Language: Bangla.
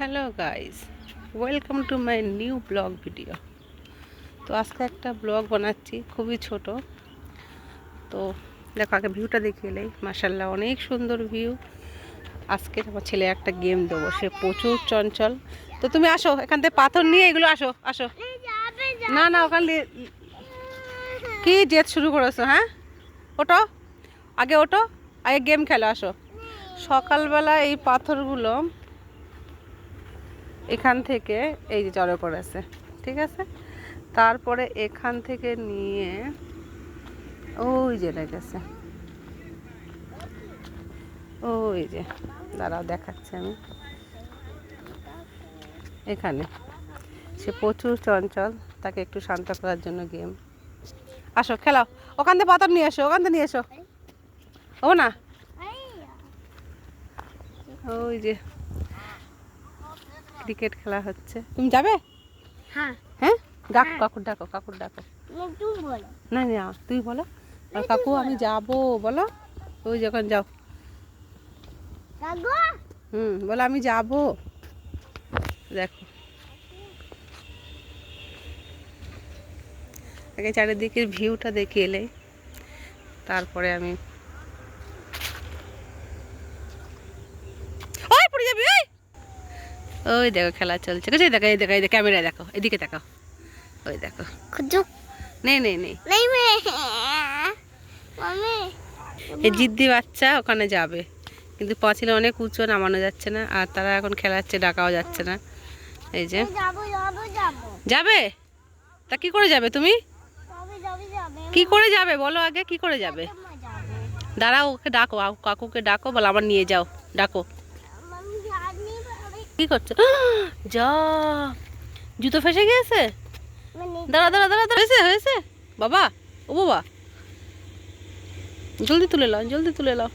Hello guys welcome to my new blog video তো আজকে একটা ব্লগ বানাচ্ছি খুবই ছোট। তো দেখো আগে ভিউটা দেখিয়ে এলেই মাসাল্লাহ অনেক সুন্দর ভিউ আজকে আমার ছেলে একটা গেম দেবো সে প্রচুর চঞ্চল। তো তুমি আসো এখান থেকে পাথর নিয়ে এগুলো আসো আসো। না না ওখান দিয়ে কি জেদ শুরু করেছ হ্যাঁ? ওটো আগে ওটো আগে গেম খেলো আসো। সকালবেলা এই পাথরগুলো এখান থেকে, এই যে জড়ো পড়েছে ঠিক আছে? তারপরে এখান থেকে নিয়ে, ওই যে লেগেছে ওই যে, দাঁড়াও, দেখাচ্ছি আমি। এখানে। সে প্রচুর চঞ্চল, তাকে একটু শান্ত করার জন্য গেম। আসো, খেলাও। ওখান থেকে পাথর নিয়ে এসো, ওখান থেকে নিয়ে এসো। ও না? ওই যে ক্রিকেট খেলা হচ্ছে। তুমি যাবে? হ্যাঁ। হ্যাঁ? ডাকো কাকুর ডাকো কাকুর ডাকো। না না তুই বলো। কাকু আমি যাব বলো। ওই যখন যাও। হুম বলো আমি যাব। দেখো। আগে চারিদিকের ভিউটা দেখে এলে। তারপরে আমি ওই পড়ে যাবি ওই ওই দেখো খেলা চলছে। কোথায় দেখো এই দেখো এই দেখো ক্যামেরায় দেখো এদিকে দেখো। ওই দেখো। নেই নেই নেই নেই মে। মামি। এই জিদ্দি বাচ্চা ওখানে যাবে। কিন্তু পাঁচিলে অনেক উঁচু নামানো যাচ্ছে না আর তারা এখন খেলাচ্ছে ডাকাও যাচ্ছে না। এই যে। যাব যাব যাব। যাবে? তা কি করে যাবে তুমি? কি করে যাবে? বলো আগে কি করে যাবে? দাঁড়াও ওকে ডাকো কাকুকে ডাকো বলো আমার নিয়ে যাও ডাকো। কি করছ? যা। জুতো ফেসে গিয়েছে? মানে দাঁড়া দাঁড়া দাঁড়া দাঁড়া। হয়েছে হয়েছে। বাবা ও বাবা। জলদি তুলে লাও জলদি তুলে লাও